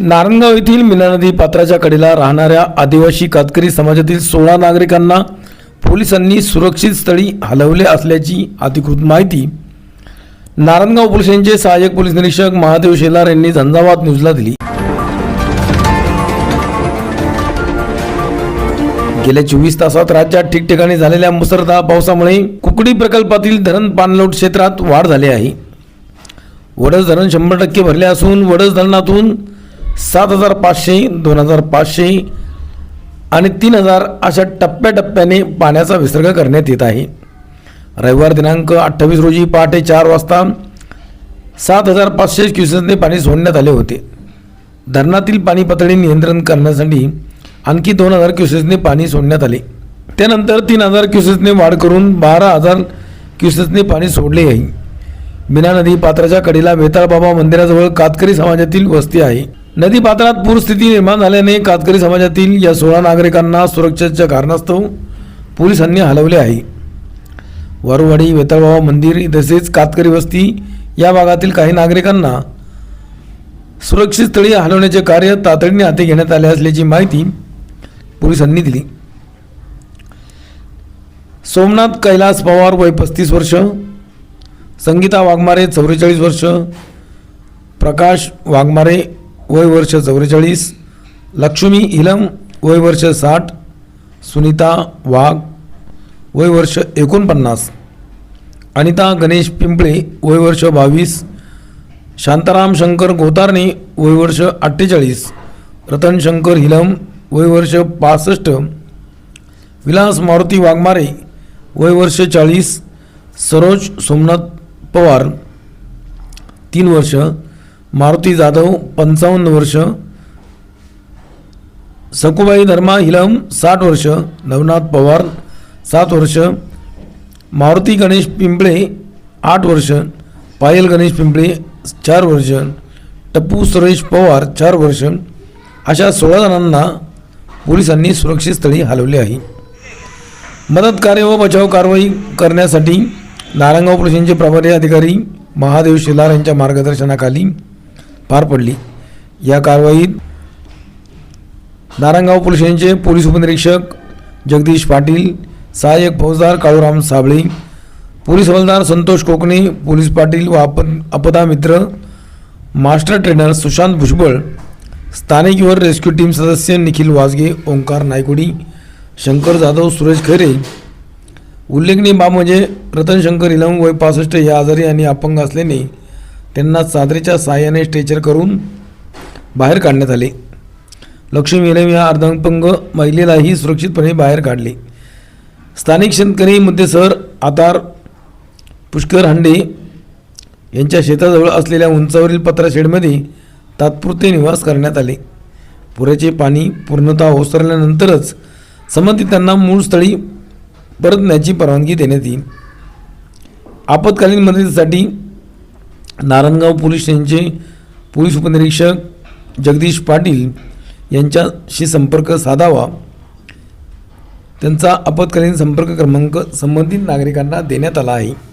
नारायणगाव येथील मीना नदी पात्राच्या कडेला राहणाऱ्या आदिवासी कातकरी समाजातील सोळा नागरिकांना पोलिसांनी सुरक्षित स्थळी हलवले असल्याची अधिकृत माहिती नारायणगाव पोलिसांचे सहाय्यक पोलीस निरीक्षक महादेव शेलार यांनी झंझावात न्यूजला दिली. गेल्या चोवीस तासात राज्यात ठिकठिकाणी झालेल्या मुसळधार पावसामुळे कुकडी प्रकल्पातील धरण पाणलोट क्षेत्रात वाढ झाली आहे. वडस धरण शंभर टक्के भरले असून वडस धरणातून सात हजार पाचशे दोन हजार पाचशे आणि तीन हजार अशा टप्प्याटप्प्याने पाण्याचा विसर्ग करण्यात येत आहे. रविवार दिनांक अठ्ठावीस रोजी पहाटे चार वाजता सात हजार पाचशे क्युसेसने पाणी सोडण्यात आले होते. धरणातील पाणी पातळी नियंत्रण करण्यासाठी आणखी दोन हजार क्युसेसने पाणी सोडण्यात आले. त्यानंतर तीन हजार क्युसेसने वाढ करून बारा हजार क्युसेसने पाणी सोडले आहे. मीना नदी पात्राच्या कडेला वेताळबाबा मंदिराजवळ कातकरी समाजातील वस्ती आहे. नदी पात्रात पूरस्थिती निर्माण झाल्याने कातकरी समाजातील या सोळा नागरिकांना सुरक्षेच्या कारणास्तव पोलिसांनी हलवले आहे. वरवाडी वेताळबाबा मंदिर तसेच कातकरी वस्ती या भागातील काही नागरिकांना सुरक्षित स्थळी हलवण्याचे कार्य तातडीने हाती घेण्यात आले असल्याची माहिती पोलिसांनी दिली. सोमनाथ कैलास पवार वय पस्तीस वर्ष संगीता वाघमारे चौवेचाळीस वर्ष प्रकाश वाघमारे वय वर्ष चौवेचाळीस लक्ष्मी इलम वय वर्ष साठ सुनीता वाघ वय वर्ष एकोणपन्नास अनिता गणेश पिंपळे वय वर्ष बावीस शांताराम शंकर गोतारणे वय वर्ष अठ्ठेचाळीस रतन शंकर हिलम वय वर्ष पासष्ट विलास मारुती वाघमारे वय वर्ष चाळीस सरोज सोमनाथ पवार तीन वर्ष मारुती जाधव पंचावन्न वर्ष. सकुबाई धर्मा हिलम साठ वर्ष. नवनाथ पवार सात वर्ष. मारुती गणेश पिंपळे आठ वर्ष. पायल गणेश पिंपळे चार वर्ष. टप्पू सुरेश पवार चार वर्ष. अशा सोळा जणांना पोलिसांनी सुरक्षित स्थळी हलवले आहे. मदत कार्य व बचाव कारवाई करण्यासाठी नारायणगाव पोलिसांचे प्रभारी अधिकारी महादेव शेलार यांच्या मार्गदर्शनाखाली पार पडली. या कारवाईत नारायणगाव पोलिसांचे पोलीस उपनिरीक्षक जगदीश पाटील सहाय्यक फौजदार काळूराम साबळे पोलीस हवालदार संतोष कोकणे पोलीस पाटील व आप अपदा मित्र मास्टर ट्रेनर सुशांत भुजबळ स्थानिक युवर रेस्क्यू टीम सदस्य निखिल वाजगे ओंकार नायकुडी शंकर जाधव सुरेश खैरे. उल्लेखनीय बाब म्हणजे रतन शंकर इलम वय पासष्ट या आजारी आणि अपंग असल्याने त्यांना चादरीच्या साहाय्याने स्ट्रेचर करून बाहेर काढण्यात आले. लक्ष्मी इलम या अर्धांगपंग महिलेलाही सुरक्षितपणे बाहेर काढले. स्थानिक शेतकरी मुद्देसर आतार पुष्कर हांडे यांच्या शेताजवळ असलेल्या उंचावरील पत्राशेडमध्ये तात्पुरते निवास करण्यात आले. पुराचे पाणी पूर्णतः ओसरल्यानंतरच संबंधितांना मूळ स्थळी परतण्याची परवानगी देण्यात येईल. आपत्कालीन मदतीसाठी नारायणगाव पोलीस स्टेशनचे पोलीस उपनिरीक्षक जगदीश पाटील यांच्याशी संपर्क साधावा. त्यांचा आपत्कालीन संपर्क क्रमांक संबंधित नागरिकांना देण्यात आला आहे.